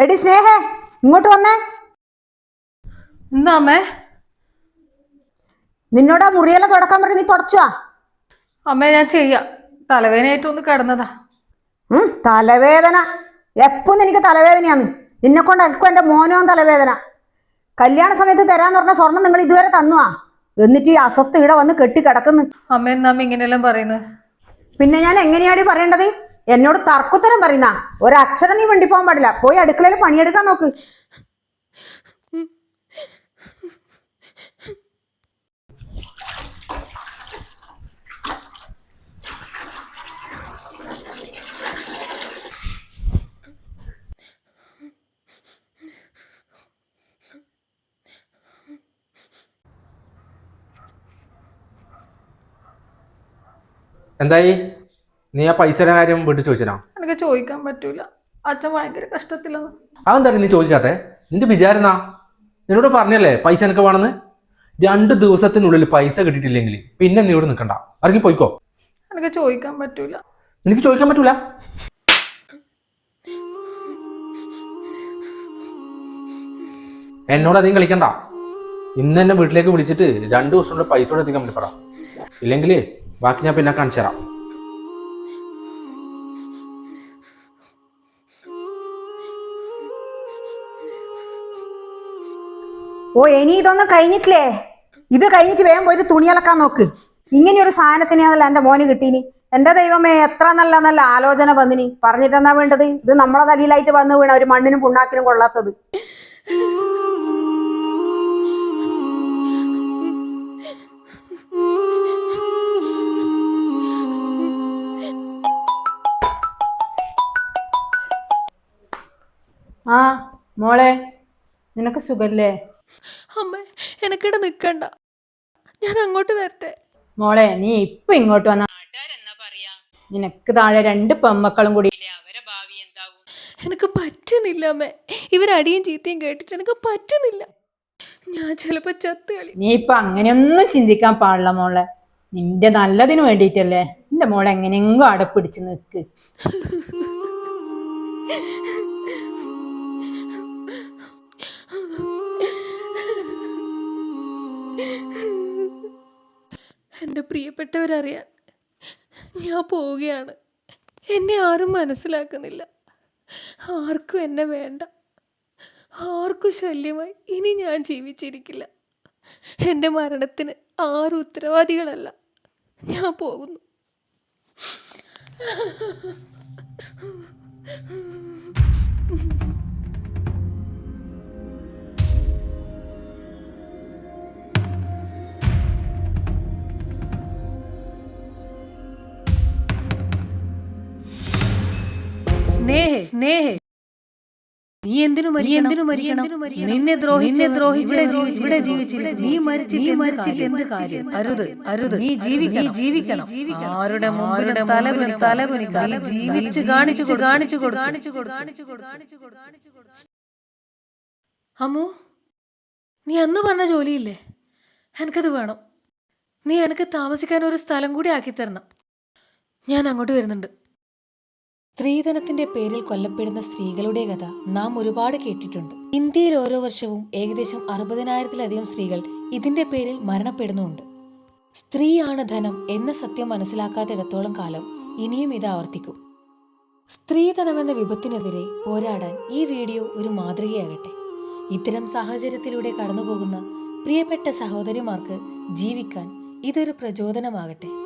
എടി സ്നേഹ ഇങ്ങോട്ട് വന്നേ. എന്താ അമ്മേ? നിന്നോട് ആ മുറിയെല്ലാം തുടക്കാൻ പറഞ്ഞ് നീ തുടച്ചുവാ. അമ്മേ ഞാൻ ചെയ്യാം. തലവേദനയായിട്ട് ഒന്ന് കിടന്നതാ. ഉം, തലവേദന. എപ്പോ എനിക്ക് തലവേദനയാന്ന്? നിന്നെ കൊണ്ട് എനിക്കും എന്റെ മോനോ തലവേദന. കല്യാണ സമയത്ത് തരാന്ന് പറഞ്ഞ സ്വർണം നിങ്ങൾ ഇതുവരെ തന്നുവാ. എന്നിട്ട് ഈ അസത്ത് ഇവിടെ വന്ന് കെട്ടി കിടക്കുന്നു. അമ്മ എന്നാ ഇങ്ങനെയെല്ലാം പറയുന്നത്? പിന്നെ ഞാൻ എങ്ങനെയാടി പറയേണ്ടത്? എന്നോട് തർക്കുത്തരം പറയുന്ന ഒരക്ഷരം നീ വണ്ടി പോകാൻ പാടില്ല. പോയി അടുക്കളയിൽ പണിയെടുക്കാൻ നോക്ക്. എന്തായി? നീ ആ പൈസയുടെ കാര്യം വീട്ടിൽ ചോദിച്ചാ എനിക്ക് ചോദിക്കാൻ പറ്റൂല. അച്ഛൻ ഭയങ്കര കഷ്ടത്തിലാണ്. അതെന്താണ് നീ ചോദിക്കാത്തെ? നിന്റെ വിചാരണ നിന്നോട് പറഞ്ഞല്ലേ പൈസ എനിക്ക് വേണമെന്ന്? രണ്ട് ദിവസത്തിനുള്ളിൽ പൈസ കിട്ടിയിട്ടില്ലെങ്കിൽ പിന്നെ നീ ഇവിടെ നിൽക്കണ്ട. ഇറങ്ങി പോയിക്കോ? എനിക്ക് ചോദിക്കാൻ പറ്റൂല. നിനക്ക് ചോദിക്കാൻ പറ്റൂല? എന്നോട് അധികം കളിക്കണ്ട. ഇന്ന് എന്നെ വീട്ടിലേക്ക് വിളിച്ചിട്ട് രണ്ട് ദിവസം കൊണ്ട് പൈസ കൂടെ എത്തിക്കാൻ വേണ്ടി പറ. ഇല്ലെങ്കിൽ ബാക്കി ഞാൻ പിന്നെ കാണിച്ചു തരാം. ഓ ഇനി ഇതൊന്നും കഴിഞ്ഞിട്ടില്ലേ? ഇത് കഴിഞ്ഞിട്ട് വേഗം പോയിട്ട് തുണി അലക്കാൻ നോക്ക്. ഇങ്ങനെയൊരു സാധനത്തിനാണല്ലോ എന്റെ മോന് കിട്ടീനി. എന്റെ ദൈവമേ എത്ര നല്ല നല്ല ആലോചന വന്നിനി. പറഞ്ഞിട്ടെന്നാ വേണ്ടത്? ഇത് നമ്മളെ തലയിലായിട്ട് വന്ന് വീണ ഒരു മണ്ണിനും പുണ്ണാക്കിനും കൊള്ളാത്തത്. ആ മോളെ നിനക്ക് സുഖല്ലേ? അമ്മ എനിക്കിട നിക്കണ്ട. ഞാൻ അങ്ങോട്ട് വരട്ടെ. മോളെ നീ ഇപ്പൊ ഇങ്ങോട്ട് വന്ന നിനക്ക് താഴെ രണ്ട് പെമ്മക്കളും കൂടി എനിക്ക് പറ്റുന്നില്ല അമ്മ. ഇവരടിയും ചീത്തയും കേട്ടിട്ട് എനിക്ക് പറ്റുന്നില്ല. ഞാൻ ചിലപ്പോ ചത്ത് കളി നീ ഇപ്പൊ അങ്ങനെയൊന്നും ചിന്തിക്കാൻ പാടില്ല മോളെ. നിന്റെ നല്ലതിന് വേണ്ടിയിട്ടല്ലേ നിന്റെ മോളെ എങ്ങനെയെങ്കിലും അടപ്പിടിച്ച് പിടിച്ച് പ്രിയപ്പെട്ടവരറിയാൻ ഞാൻ പോവുകയാണ്. എന്നെ ആരും മനസ്സിലാക്കുന്നില്ല. ആർക്കും എന്നെ വേണ്ട. ആർക്കും ശല്യമായി ഇനി ഞാൻ ജീവിച്ചിരിക്കില്ല. എന്റെ മരണത്തിന് ആരും ഉത്തരവാദികളല്ല. ഞാൻ പോകുന്നു. സ്നേഹ സ്നേഹ. നീ എന്തിനു എന്തിനു മരിക്കണം? നിന്നെ ദ്രോഹിച്ച് ദ്രോഹിച്ച് ഇവിടെ ജീവിച്ചില്ല നീ മരിച്ചിട്ട് മരിച്ചിട്ട് എന്ത് കാര്യം? അരുത് അരുത്. നീ ജീവിക്കണം. നീ ജീവിക്കണം. ആരുടെ മുമ്പിലും തലകുനി തലകുനി നീ ജീവിച്ച് കാണിച്ചു കാണിച്ചു കാണിച്ചു കാണിച്ചു കാണിച്ചു അമ്മു നീ അന്ന് പറഞ്ഞ ജോലിയില്ലേ? എനിക്കത് വേണം. നീ എനിക്ക് താമസിക്കാൻ ഒരു സ്ഥലം കൂടി ആക്കി തരണം ഞാൻ അങ്ങോട്ട് വരുന്നുണ്ട്. സ്ത്രീധനത്തിന്റെ പേരിൽ കൊല്ലപ്പെടുന്ന സ്ത്രീകളുടെ കഥ നാം ഒരുപാട് കേട്ടിട്ടുണ്ട്. ഇന്ത്യയിൽ ഓരോ വർഷവും ഏകദേശം അറുപതിനായിരത്തിലധികം സ്ത്രീകൾ ഇതിന്റെ പേരിൽ മരണപ്പെടുന്നുണ്ട്. സ്ത്രീയാണ് ധനം എന്ന സത്യം മനസ്സിലാക്കാത്തിടത്തോളം കാലം ഇനിയും ഇത് ആവർത്തിക്കും. സ്ത്രീധനം എന്ന വിപത്തിനെതിരെ പോരാടാൻ ഈ വീഡിയോ ഒരു മാതൃകയാകട്ടെ. ഇത്തരം സാഹചര്യത്തിലൂടെ കടന്നുപോകുന്ന പ്രിയപ്പെട്ട സഹോദരിമാർക്ക് ജീവിക്കാൻ ഇതൊരു പ്രചോദനമാകട്ടെ.